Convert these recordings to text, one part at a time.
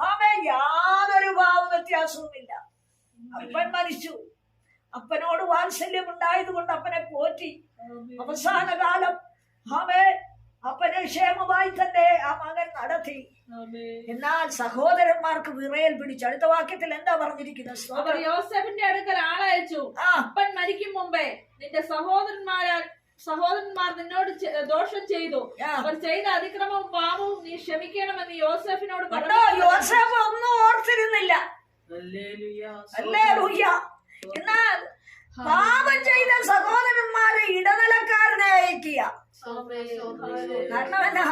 അവൻ യാതൊരു ഭാവ വ്യത്യാസവുമില്ല. അപ്പൻ മരിച്ചു. അപ്പനോട് വാത്സല്യം ഉണ്ടായത് കൊണ്ട് അപ്പനെ പോറ്റി. അവസാന കാലം അവൻ അപ്പനെ ക്ഷേമമായി തന്നെ ആ മകൻ നടത്തി. എന്നാൽ സഹോദരന്മാർക്ക് വിറയൽ പിടിച്ചു. അടുത്ത വാക്യത്തിൽ എന്താ പറഞ്ഞിരിക്കുന്നത്? അവർ. യോസെഫിന്റെ അടുക്കൽ ആളയച്ചു. ആ. അപ്പൻ മരിക്കും മുമ്പേ നിന്റെ സഹോദരന്മാരാൽ സഹോദരന്മാർ നിന്നോട് ദോഷം ചെയ്തു. അവർ ചെയ്ത അതിക്രമവും പാപവും നീ ക്ഷമിക്കണമെന്ന് യോസഫിനോട് കണ്ടോ? യോസഫ് ഒന്നും ഓർത്തിരുന്നില്ല. എന്നാൽ പാപം ചെയ്ത സഹോദരന്മാരെ ഇടനിലക്കാരനെ അയക്കുക. എന്നാ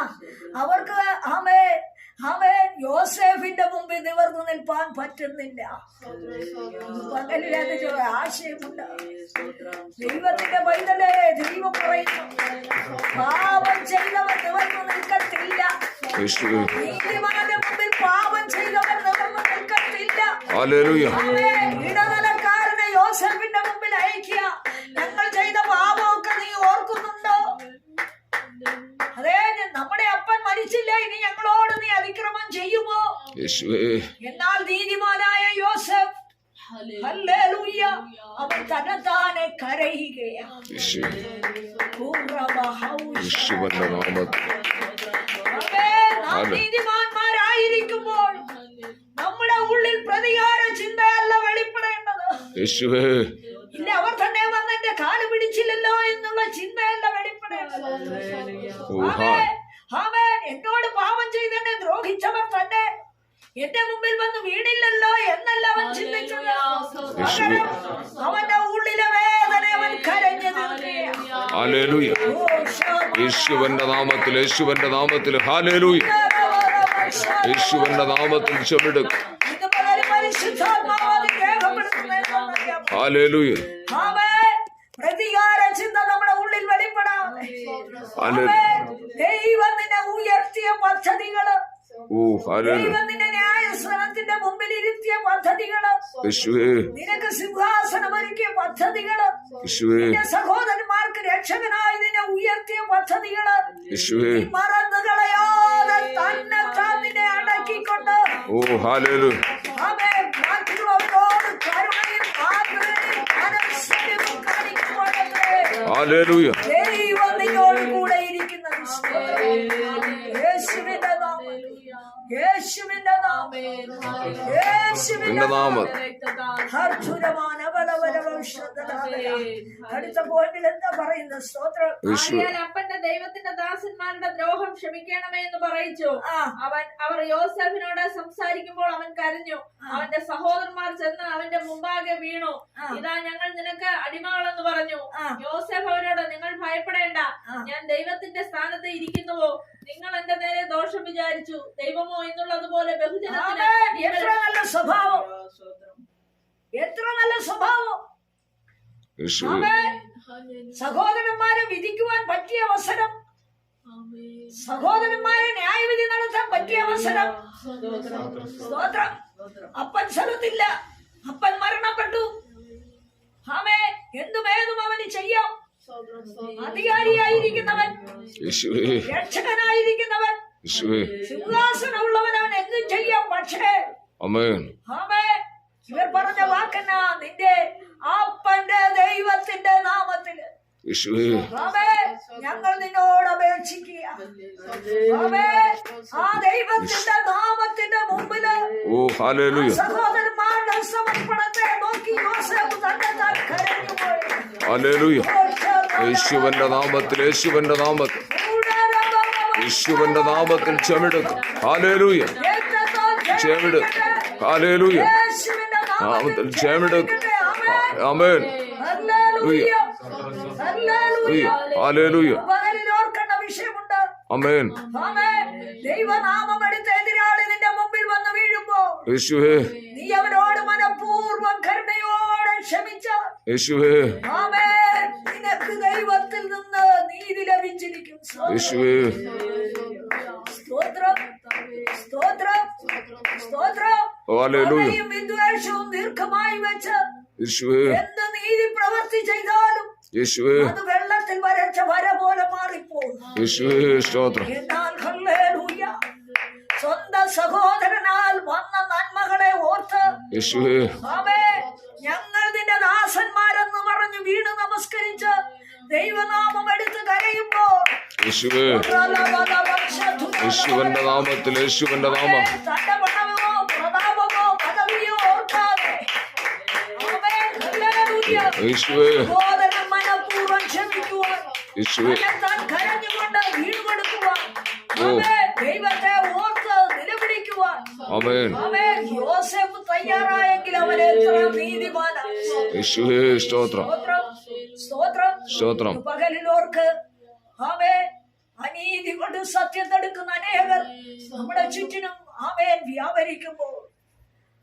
അവർക്ക് അമേ അവൻ യോസേഫിന്റെ മുമ്പിൽ നിവർന്നു നിൽപ്പാൻ പറ്റുന്നില്ല. ആശയമുണ്ട്. ദൈവത്തിന്റെ പൈതലേ ദൈവം പറയുന്നു. പാപം ചെയ്തവൻ നിവർന്നു നിൽക്കത്തില്ല. നീതിമാന്റെ മുമ്പിൽ പാപം ചെയ്തവൻ നിവർന്നു നിൽക്കത്തില്ല. ഇടനിലക്കാരനെ യോസേഫിന്റെ അയക്കുക ഞങ്ങൾ ചെയ്ത പാപമൊക്കെ നീ ഓർക്കുന്നുണ്ടോ? അതെ നമ്മുടെ അപ്പൻ മരിച്ചില്ല? ഇനി ഞങ്ങളോട് നീ അതിക്രമം ചെയ്യുമോ? എന്നാൽ നീതിമാനായ യോസഫ് അവൻ തനതാനെ കരയുകയാ യേശുവേ. പൂർവഹൗഷ. യേശുവന്റെ നാമത്തിൽ. ആമേൻ. നാം ആമേൻ. നീതിമാന്മാരായിരിക്കുമ്പോൾ നമ്മുടെ ഉള്ളിൽ പ്രതികാര ചിന്തയല്ല വെളിപ്പെടേണ്ടത് യേശുവേ ഇല്ല അവർ തന്നെ വന്ന് എന്റെ കാൽ പിടിച്ചില്ലല്ലോ എന്നുള്ള ചിന്തയല്ല. ആമേൻ. എന്നോട് പാപം ചെയ്തെന്നെ ദ്രോഹിച്ചവർ തന്നെ. എന്റെ മുമ്പിൽ വന്ന് വീണില്ലല്ലോ എന്നല്ല അവൻ ചിന്തിച്ചത്. അവന്റെ ഉള്ളിലെ വേദന അവൻ കരഞ്ഞത് യേശുവന്റെ നാമത്തിൽ യേശുവന്റെ നാമത്തിൽ ഹാലേലൂയ യേശുവന്റെ നാമത്തിൽ ചെവിടും. ഹാലേലൂയ ആമേൻ. പ്രതികാര ചിന്ത നമ്മുടെ ഉള്ളിൽ വെളിപ്പെടാതെ ഹാലേ ആമേൻ. ദൈവം നിന്നെ ഉയർത്തിയ പദ്ധതികൾ ഓ ഹാലേലൂയ ദൈവം നിന്നെ ന്യായസ്ഥാനത്തിന്റെ മുമ്പിൽ ഇരുത്തിയ പദ്ധതികൾ നിനക്ക് സിംഹാസനം ഒരുക്കിയ പദ്ധതികൾ നിന്റെ സഹോദരന്മാർക്ക് രക്ഷകനായി നിന്നെ ഉയർത്തിയ പദ്ധതികൾ മറന്നു കളയാതെ തന്നെ താൻ നിന്നെ അടക്കിക്കൊണ്ട്. ഓ യേശുവിന്റെ യേശുവിന്റെ അർജുനമാന അടുത്ത പോയിന്റിൽ എന്താ പറയുന്നത് സ്തോത്രം? അപ്പന്റെ ദൈവത്തിന്റെ ദാസന്മാരുടെ ദ്രോഹം ക്ഷമിക്കണമേ എന്ന് പറയിച്ചു. അവൻ അവർ യോസെഫിനോട് സംസാരിക്കുമ്പോൾ അവൻ കരഞ്ഞു. അവന്റെ സഹോദരന്മാർ ചെന്ന് അവന്റെ മുമ്പാകെ വീണു. ഇതാ ഞങ്ങൾ നിനക്ക് അടിമകളെന്ന് പറഞ്ഞു. യോസഫ് യോസെഫ് അവരോട് നിങ്ങൾ ഭയപ്പെടേണ്ട. ഞാൻ ദൈവത്തിന്റെ സ്ഥാനത്ത് ഇരിക്കുന്നുവോ? നിങ്ങൾ എന്റെ നേരെ ദോഷം വിചാരിച്ചു. ദൈവമോ എന്നുള്ളതുപോലെ ബഹുജനത്തിന്. എത്ര നല്ല സ്വഭാവം. എത്ര നല്ല സ്വഭാവം. ആമേൻ. സഹോദരന്മാരെ വിധിക്കുവാൻ പറ്റിയ അവസരം. സഹോദരന്മാരെ ന്യായവിധി നടത്താൻ പറ്റിയ അവസരം. സ്തോത്രം. അപ്പൻ സ്ഥലത്തില്ല. അപ്പൻ മരണപ്പെട്ടു. ആമേ എന്തുമേതും അവന് ചെയ്യാം. അധികാരിയായിരിക്കുന്നവൻ യേശുവേ. രക്ഷകനായിരിക്കുന്നവൻ സിംഹാസനമുള്ളവൻ അവൻ എന്തും ചെയ്യാം പക്ഷേ? ഇവർ പറഞ്ഞ വാക്കെന്നാ നിന്റെ അപ്പന്റെ ദൈവത്തിന്റെ നാമത്തിൽ ഞങ്ങൾ നിന്നോട് അപേക്ഷിക്കുക. ആ ദൈവത്തിന്റെ നാമത്തിന്റെ മുമ്പിൽ സഹോദരന്മാരുടെ സമർപ്പണത്തെ നോക്കി യോസേഫ് തന്നെ താൻ കരഞ്ഞുപോയി. ഹാലേലൂയ യേശുവന്റെ നാമത്തിൽ യേശുവന്റെ നാമത്തിൽ. യേശുവന്റെ നാമത്തിൽ ചെമിടുക്കും അലലുയ ചെമിടുക്കും ഹാലേലൂയ നാമത്തിൽ ചെമിടുക്കും അമേൻ വിഷയമുണ്ട് അമേൻ. ദൈവനാമം എടുത്ത് എതിരാളി നിന്റെ മുമ്പിൽ വന്ന് വീഴുമ്പോ യേശുവേ. നീ അവനോട് മനഃപൂർവം കരുണയോടെ ക്ഷമിച്ച യേശുവേ നിനക്ക് ദൈവത്തിൽ നിന്ന് നീതി ലഭിച്ചിരിക്കും യേശുവേ സ്തോത്രം വിദ്വേഷവും ദീർഘമായി വെച്ച് എന്ത് നീതി പ്രവർത്തി ചെയ്താലും യേശുവേ അത് വെള്ളത്തിൽ വരച്ച വര പോലെ മാറിപ്പോകും യേശുവേ സ്തോത്രം എന്നാൽ ഹല്ലേലൂയ സ്വന്തം സഹോദരനാൽ വന്ന നന്മകളെ ഓർത്ത് യേശുവേ യേശുവേ യേശുവന്റെ നാമത്തിൽ യേശുവന്റെ നാമം തന്റെ പണമോ പ്രതാപമോ പദവിയോ ഓർക്കാതെ ആമേൻ. ഹല്ലേലൂയ. യേശുവേ സഹോദരൻ മനഃപൂർവം ക്ഷമിക്കുവാൻ യേശുവേ താൻ കരഞ്ഞുകൊണ്ട് വീടുകൊടുക്കുവാൻ ഓ. ആമേൻ. ദൈവത്തെ ഓർത്ത് നിലവിളിക്കുവാൻ ആമേൻ അവൻ യോസഫ് തയ്യാറായെങ്കിൽ അവൻ എത്ര നീതിമാനാണ് യേശുവേ സ്തോത്രം സ്തോത്രം സ്തോത്രം സ്തോത്രം പകലിലോർക്ക് അവൻ അനീതി കൊണ്ട് സത്യം തടുക്കുന്ന അനേകർ ചുറ്റിനും അവൻ വ്യാപരിക്കുമ്പോൾ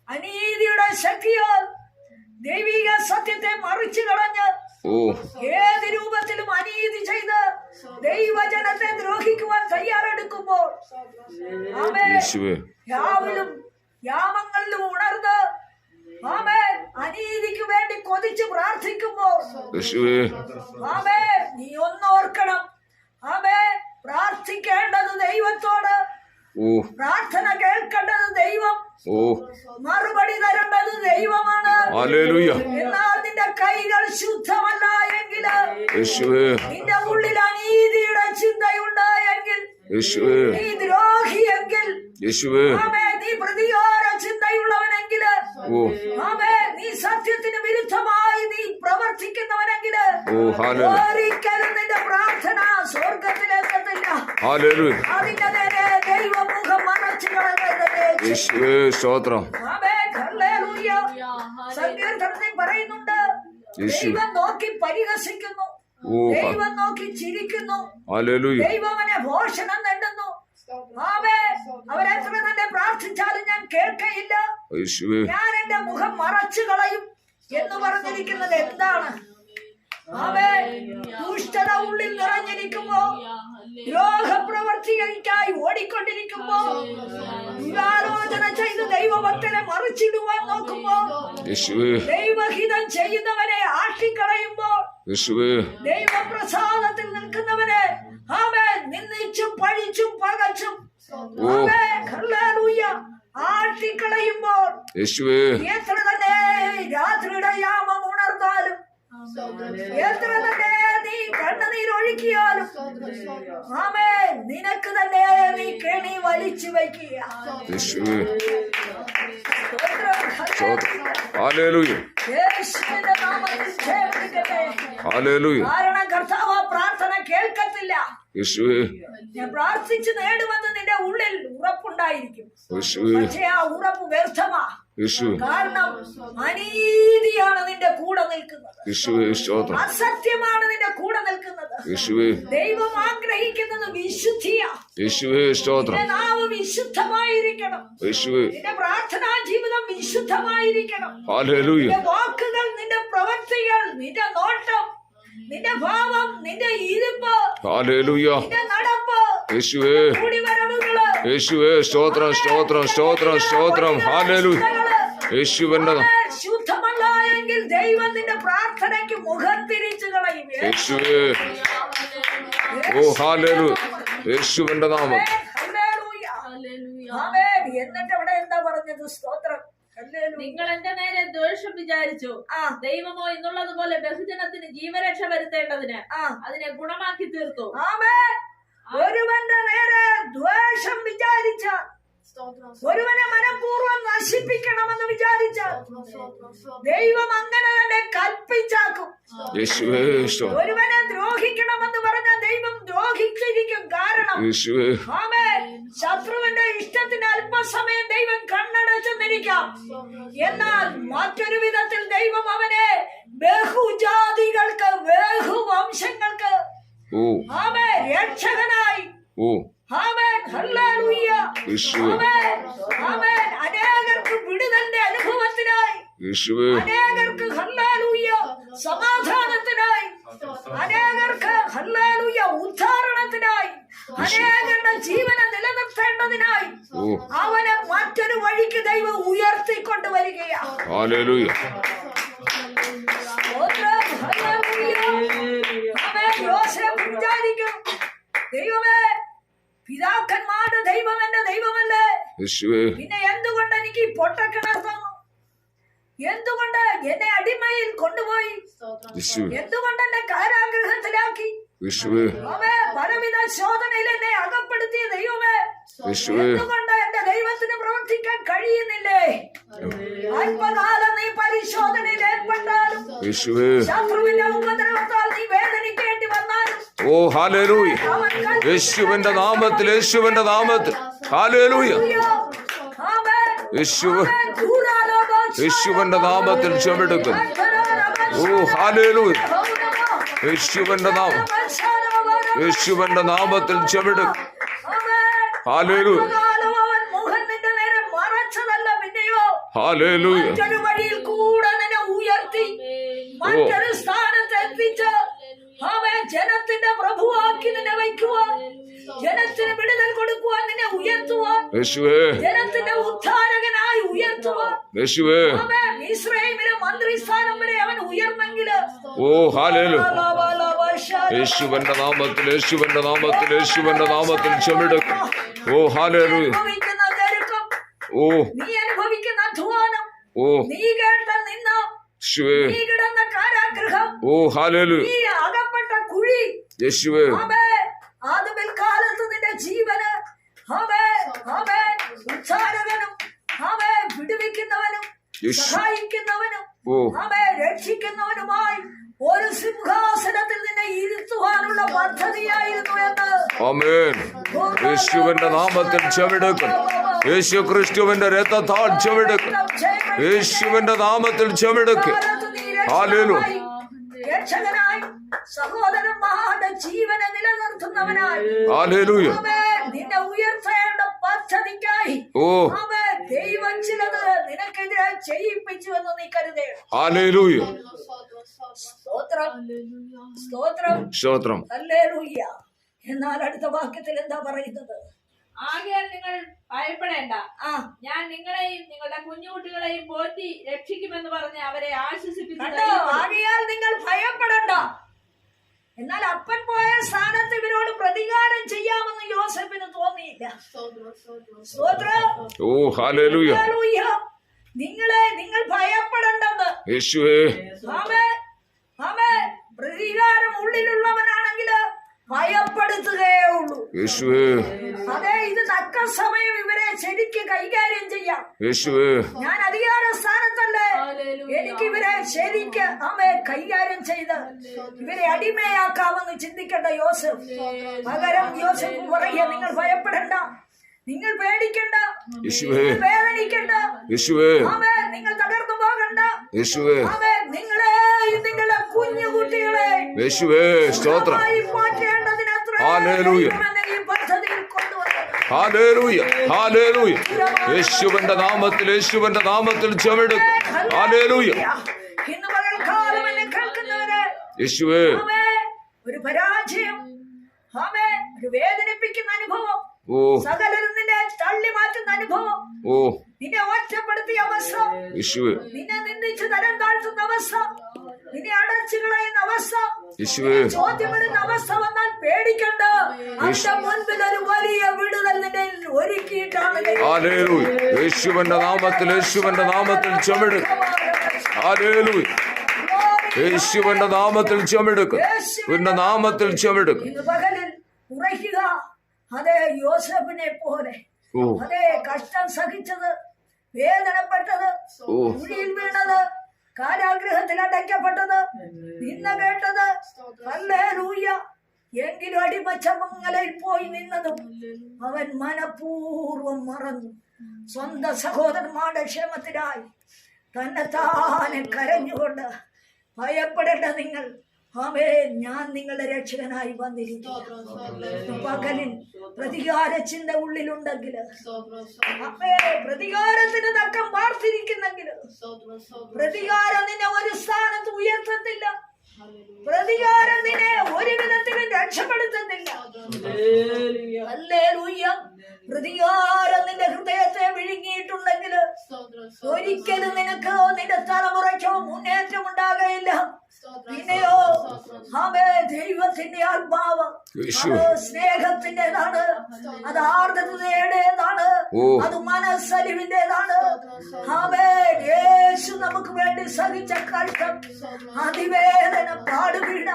അനീതിയുടെ ശക്തിയാൽ ദൈവിക സത്യത്തെ മറിച്ചു കളഞ്ഞ് ഏത് രൂപത്തിലും അനീതി ചെയ്ത് ദൈവജനത്തെ ദ്രോഹിക്കുവാൻ തയ്യാറെടുക്കുമ്പോൾ ആമേൻ. രാവിലും യാമങ്ങളിലും ഉണർന്ന് ആമേ അനീതിക്ക് വേണ്ടി കൊതിച്ച് പ്രാർത്ഥിക്കുമ്പോൾ യേശുവേ. ആമേ നീ ഒന്നോർക്കണം ആമേ പ്രാർത്ഥിക്കേണ്ടത് ദൈവത്തോട്. പ്രാർത്ഥന കേൾക്കേണ്ടത് ദൈവം. ഓ. മറുപടി തരേണ്ടത് ദൈവമാണ്. എന്നാൽ നിന്റെ കൈകൾ ശുദ്ധമല്ല എങ്കിൽ നിന്റെ ഉള്ളിൽ അനീതിയുടെ ചിന്തയുണ്ട് എങ്കിൽ നീ ദ്രോഹിയെങ്കിൽ നീ പ്രതികാര ചിന്തയുള്ളവനെങ്കിൽ ഓ നീ സത്യത്തിന് വിരുദ്ധമായി നീ പ്രവർത്തിക്കുന്നവനെങ്കിൽ ഒരിക്കലും നിന്റെ പ്രാർത്ഥന സ്വർഗത്തിലെത്തത്തില്ല അതിന്റെ നേരെ ദൈവമുഖം മറച്ചു യേശുവേ സ്തോത്രം. സങ്കീർത്തനത്തിൽ പറയുന്നുണ്ട്. ദൈവം നോക്കി പരിഹസിക്കുന്നു. ദൈവം നോക്കി ചിരിക്കുന്നു. ഹല്ലേലൂയ. ദൈവം അവനെ ഭോഷണം നേടുന്നു ആമേ അവരെത്ര തന്നെ പ്രാർത്ഥിച്ചാലും ഞാൻ കേൾക്കയില്ല. ഞാൻ എന്റെ മുഖം മറച്ചു കളയും എന്ന് പറഞ്ഞിരിക്കുന്നത് എന്താണ്? അവേ ദുഷ്ടത ഉള്ളിൽ നിറഞ്ഞിരിക്കുമ്പോ ദ്രോഹപ്രവർത്തികൾക്കായി ഓടിക്കൊണ്ടിരിക്കുമ്പോ ദുരാലോചന ചെയ്ത് ദൈവഭക്തനെ മറിച്ചിടുവാൻ നോക്കുമ്പോ ദൈവഹിതം ചെയ്യുന്നവനെ ആട്ടിക്കളയുമ്പോ ദൈവപ്രസാദത്തിൽ നിൽക്കുന്നവനെ ആമേ നിന്ദിച്ചും പഴിച്ചും പകച്ചും. ഓ. ആമേ ഹല്ലേലൂയ. ആട്ടിക്കളയുമ്പോൾ യേശുവേ. എത്ര തന്നെ രാത്രിയുടെ യാമം ഉണർന്നാലും എത്ര തന്നെ നീ കണ്ണുനീരൊഴുക്കിയാലും ആമേ നിനക്ക് തന്നെ നീ കെണി വലിച്ചു വയ്ക്കുക. കാരണം കർത്താവ് പ്രാർത്ഥന കേൾക്കത്തില്ല. ഞാൻ പ്രാർത്ഥിച്ച് നേടുമെന്ന് നിന്റെ ഉള്ളിൽ ഉറപ്പുണ്ടായിരിക്കും. യേശുവേ. പക്ഷേ ആ ഉറപ്പ് വ്യർത്ഥമാ. യേശുവേ. കാരണം അനീതിയാണ് നിന്റെ കൂടെ നിൽക്കുന്നത്. അസത്യമാണ് നിന്റെ കൂടെ നിൽക്കുന്നത്. ദൈവം ആഗ്രഹിക്കുന്നത് വിശുദ്ധിയാ. യേശുവേ സ്തോത്രം. നിന്റെ വിശുദ്ധമായിരിക്കണം. നിന്റെ പ്രാർത്ഥനാ ജീവിതം വിശുദ്ധമായിരിക്കണം. വാക്കുകൾ നിന്റെ പ്രവൃത്തികൾ നിന്റെ നോട്ടം നിന്റെ ഭാവം നിന്റെ ഇരിപ്പ് ഹല്ലേലൂയ. നിന്റെ നടപ്പ് യേശുവേ. കൂടിവരവുകൾ യേശുവേ സ്തോത്രം സ്തോത്രം സ്തോത്രം സ്തോത്രം. ഹല്ലേലൂയ. യേശുവന്റെ ശുദ്ധമല്ലായെങ്കിൽ ദൈവം നിന്റെ പ്രാർത്ഥനയ്ക്ക് മുഖം തിരിച്ചു കളയും. യേശുവേ. ഓ ഹല്ലേലൂയ. യേശുവന്റെ നാമം. എന്നിട്ട് അവിടെ എന്താ പറഞ്ഞത്? സ്തോത്രം. നിങ്ങൾ എന്റെ നേരെ ദ്വേഷം വിചാരിച്ചു. ആ. ദൈവമോ എന്നുള്ളതുപോലെ ബഹുജനത്തിന് ജീവരക്ഷ വരുത്തേണ്ടതിന് ആ. അതിനെ ഗുണമാക്കി തീർത്തു. ആമേൻ. ഒരുവന്റെ നേരെ ദ്വേഷം വിചാരിച്ച ഒരുവനെ മനഃപൂർവം നശിപ്പിക്കണമെന്ന് വിചാരിച്ച ദൈവം അങ്ങനെ തന്നെ കൽപ്പിച്ചാക്കും. ഒരുവനെ ദ്രോഹിക്കണമെന്ന് പറഞ്ഞ ദൈവം ദ്രോഹിച്ചിരിക്കും കാരണം. ശത്രുവിന്റെ ഇഷ്ടത്തിന് കണ്ണടച്ചെന്നിരിക്കാം എന്നാൽ മറ്റൊരു വിധത്തിൽ ദൈവം അവനെ ബഹുജാതികൾക്ക് ബഹുവംശങ്ങൾക്ക് ആമേ രക്ഷകനായി. ആമേൻ. അനേകർക്ക് അനുഭവത്തിനായി. അനേകർക്ക് സമാധാനത്തിനായി. അനേകർക്ക് ഹല്ലേലൂയ ഉദ്ധാരണത്തിനായി. അനേകരുടെ ജീവനെ നിലനിർത്തേണ്ടതിനായി ഓ അവനെ മറ്റൊരു വഴിക്ക് ദൈവം ഉയർത്തി വിചാരിക്കും ദൈവമേ പിതാക്കന്മാരുടെ ദൈവം എന്റെ ദൈവമല്ലേ? പിന്നെ എന്തുകൊണ്ട് എനിക്ക് ഈ പൊട്ടക്കിണർ തന്നു? എന്തുകൊണ്ട് എന്നെ അടിമയിൽ കൊണ്ടുപോയി? എന്തുകൊണ്ട് എന്നെ കാരാഗ്രഹത്തിലാക്കി പലവിധ ശോധനയിൽ എന്നെ അകപ്പെടുത്തിയ ദൈവമേ എന്തുകൊണ്ട് എന്റെ ദൈവത്തിന് പ്രവർത്തിക്കാൻ കഴിയുന്നില്ലേ? അല്പകാലം നീ പരിശോധനയിൽ ഏർപ്പെട്ടാലും ശത്രുവിന്റെ ഉപദ്രവത്താൽ നീ വേദനിക്കേണ്ടി വന്നാലും ഓ ഹാലേലൂയ യേശുവിന്റെ നാമത്തിൽ യേശുവിന്റെ നാമത്തിൽ. ഹാലേലൂയ ആമേൻ. യേശുവിന്റെ നാമത്തിൽ ചുമടുക്കുന്നു ഓ ഹാലേലൂയ യേശുവിന്റെ നാമം. യേശുവിന്റെ നാമത്തിൽ ചുമടുക്കും ഹാലേലൂയ കാലം അവൻ മുഖം നിന്റെ നേരെ മറച്ചതല്ല പിന്നെയോ ഹാലേലൂയ മറ്റൊരു വഴിയിൽ കൂടെ നിന്നെ ഉയർത്തി മറ്റൊരു സ്ഥാനത്ത് എത്തിച്ച് അവൻ ജനത്തിന്റെ പ്രഭുവാക്കി നിന്നെ വയ്ക്കുവാൻ ജനത്തിന് വിടുതൽ കൊടുക്കുവാൻ നിന്നെ ഉയർത്തുവാൻ യേശുവേ. ജനത്തിന്റെ ഉദ്ധാരകനായി ഉയർത്തുവാൻ. യേശുവേ. അവൻ ഇസ്രയേലിലെ മന്ത്രിസ്ഥാനം വരെ അവൻ ഉയർന്നെങ്കിൽ ഓ ഹാലേലു യേശുവിന്റെ നാമത്തിൽ യേശുവിന്റെ നാമത്തിൽ യേശുവിന്റെ നാമത്തിൽ ചെമിടും ഓ ഹാലേലു ഓ. നീ ഓ. നീ കേട്ട നിന്ന നീ കിടന്ന കാരാഗ്രഹം. ഓ ഹാലേലു. നീ അകപ്പെട്ട കുഴി. യേശുവേ. അത് പിൽക്കാലത്ത് നിന്റെ ജീവന്. ഉച്ചാരകനും ആമേ വിടുവിക്കുന്നവനും സഹായിക്കുന്നവനും ആമേ രക്ഷിക്കുന്നവനുമായി ഒരു സിംഹാസനത്തിൽ നിന്നെ ഇരുത്തുവാനുള്ള പദ്ധതിയായിരുന്നു എന്ന്. യേശുവിന്റെ നാമത്തിൽ ചെവിടുക്കും യേശു ക്രിസ്തുവിന്റെ രക്തത്താൽ ചുമടുക്കും യേശുവിന്റെ നാമത്തിൽ ചുമടുക്കും രക്ഷകനായി ജീവനെ നിലനിർത്തുന്നവനായി. ഹാലേലൂയ. ആമേൻ. നിന്നെ ഉയർത്തേണ്ട പദ്ധതിക്കായി ഓ. ആമേൻ. ദൈവം ചിലത് നിനക്കെതിരെ ചെയ്യിപ്പിച്ചു എന്ന് നീ ഹാലേലൂയ. സ്തോത്രം. സ്തോത്രം. സ്തോത്രം. ഹല്ലേലൂയ. എന്നാൽ അടുത്ത വാക്യത്തിൽ എന്താ പറയുന്നത്? ആകയാൽ നിങ്ങൾ ഭയപ്പെടേണ്ട. ഞാൻ നിങ്ങളെയും നിങ്ങളുടെ കുഞ്ഞുകുട്ടികളെയും പോറ്റി രക്ഷിക്കുമെന്ന് പറഞ്ഞ് അവരെ ആശ്വസിപ്പിച്ചു ആകയാൽ നിങ്ങൾ ഭയപ്പെടണ്ട. എന്നാൽ അപ്പൻ പോയ സ്ഥാനത്ത് ഇവരോട് പ്രതികാരം ചെയ്യാമെന്ന് യോസഫിന് തോന്നിയില്ല. സ്തോത്രം ഓ ഹല്ലേലൂയ. നിങ്ങളെ നിങ്ങൾ ഭയപ്പെടണ്ടെന്ന്. പ്രതികാരം ഉള്ളിലുള്ളവനാണെങ്കിൽ ഭയപ്പെടുത്തുകയേ ഉള്ളൂ യേശുവേ. അതെ ഇത് തക്ക സമയം ഇവരെ ശരിക്ക് കൈകാര്യം ചെയ്യാം. യേശുവേ. ഞാൻ അധികാര സ്ഥാനത്തല്ലേ? എനിക്ക് ഇവരെ ശരിക്ക് അമ്മയെ കൈകാര്യം ചെയ്ത് ഇവരെ അടിമയാക്കാമെന്ന് ചിന്തിക്കേണ്ട യോസഫ്. പകരം യോസഫ് പറയുക നിങ്ങൾ ഭയപ്പെടണ്ട. നിങ്ങൾ പേടിക്കണ്ട. യേശുവേ. നിങ്ങൾ വേദനിക്കണ്ട. നിങ്ങൾ തകർന്നു പോകണ്ട. നിങ്ങളെ നിങ്ങളുടെ കുഞ്ഞു കുട്ടികളെ യേശുവേ സ്തോത്രം. ഹാലേലൂയ. ഹാലേലൂയ യേശുവിന്റെ നാമത്തിൽ യേശുവിന്റെ നാമത്തിൽ ചുമടുക്കും ഹാലേലൂയ. യേശുവേ. ഒരു പരാജയം ആമേ ഒരു വേദനിപ്പിക്കുന്ന അനുഭവം ഓ. സകലരും നിന്നെ തള്ളി മാറ്റുന്ന അനുഭവം ഓ. നിന്നെ ഒറ്റപ്പെടുത്തിയ അവസ്ഥ നിന്നെ നിന്ദിച്ച് തരം താഴ്ത്തുന്ന അവസ്ഥ നിന്നെ അടച്ചു കളയുന്ന അവസ്ഥ. യേശുവേ. ചോദ്യമിടുന്ന അവസ്ഥ വന്നാൽ പേടിക്കണ്ട. അതിന്റെ മുൻപിൽ ഒരു വലിയ വിടുതൽ നിന്നെ ഒരുക്കിയിട്ടാണ്. യേശുവിന്റെ നാമത്തിൽ യേശുവിന്റെ നാമത്തിൽ ചുമടുക്കും യേശുവിന്റെ നാമത്തിൽ ചുമടുക്കും പിന്നെ നാമത്തിൽ ചുമടുക്കും ഉറയ്ക്കുക. അതെ യോസഫിനെ പോലെ. അതെ കഷ്ടം സഹിച്ചത് വേദനപ്പെട്ടത് വീണത് കാരാഗ്രഹത്തിൽ അടയ്ക്കപ്പെട്ടത്. നിന്ന കേട്ടത് റൂയ എങ്കിലും അടിമച്ചമങ്ങലയിൽ പോയി നിന്നതും അവൻ മനപൂർവം മറന്നു. സ്വന്തം സഹോദരന്മാരുടെ ക്ഷേമത്തിനായി തന്നെ താനെ കരഞ്ഞുകൊണ്ട് ഭയപ്പെടേണ്ട നിങ്ങൾ. അവേ ഞാൻ നിങ്ങളുടെ രക്ഷകനായി വന്നിരിക്കുന്നു. പകലിൽ പ്രതികാര ചിന്ത ഉള്ളിലുണ്ടെങ്കിൽ. അമ്മേ പ്രതികാരത്തിന് തക്കം പാർത്തിരിക്കുന്നെങ്കിൽ. പ്രതികാരം നിന്നെ ഒരു സ്ഥാനത്ത് ഉയർത്തത്തില്ല. പ്രതികാരം നിന്നെ ഒരു വിധത്തിലും രക്ഷപ്പെടുത്തുന്നില്ല. പ്രതികാരം നിന്റെ ഹൃദയത്തെ വിഴുങ്ങിയിട്ടുണ്ടെങ്കിൽ ഒരു ഒരിക്കലും നിനക്ക് നിന്റെ തലമുറയ്ക്കോ മുന്നേറ്റം ഉണ്ടാകയില്ല അവേ ദൈവത്തിന്റെ ആത്മാവ്. സ്നേഹത്തിന്റേതാണ് അത് സ്നേഹത്തിന്റെതാണ്. അത് ആർദ്രതയുടേതാണ്. അത് മനസ്സലിവിന്റേതാണ് യേശു. നമുക്ക് വേണ്ടി സഹിച്ച കഷ്ടം അതിവേദന പാടുപീട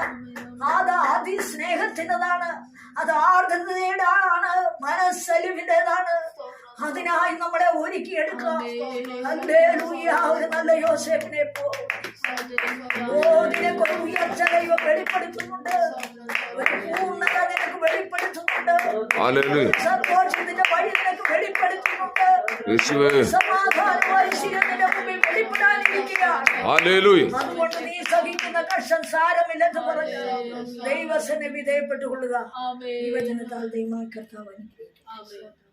അത് അതിസ്നേഹത്തിന്റെതാണ്. അത് ആർദ്രതയുടെയാണ് മനസ്സലിവിന്റേതാണ് അതിനായി നമ്മളെ ഒരുക്കിയെടുക്കാം ഹല്ലേലൂയ, ഒരു നല്ല യോസേഫിനെ പോ ഓ നിനക്കൊരു ഉയർച്ച ദൈവം വെളിപ്പെടുത്തുന്നുണ്ട്. ഒരു പൂർണത നിനക്ക് വെളിപ്പെടുത്തുന്നുണ്ട്. സന്തോഷത്തിന്റെ വഴി നിനക്ക് വെളിപ്പെടുത്തുന്നുണ്ട്. യേശുവേ. സമാധാനം ഐശ്വര്യം നിന്റെ മുമ്പിൽ വെളിപ്പെടാനിരിക്കുകയാണ് ഹാലേലൂയ അതുകൊണ്ട് നീ സഹിക്കുന്ന കഷ്ടം സാരമില്ലെന്ന് പറഞ്ഞ് ദൈവസനെ വിധേയപ്പെട്ടുകൊള്ളുക. ദൈവജനത്താൽ ദൈവമായ കർത്താവ് അനുഗ്രഹിക്കും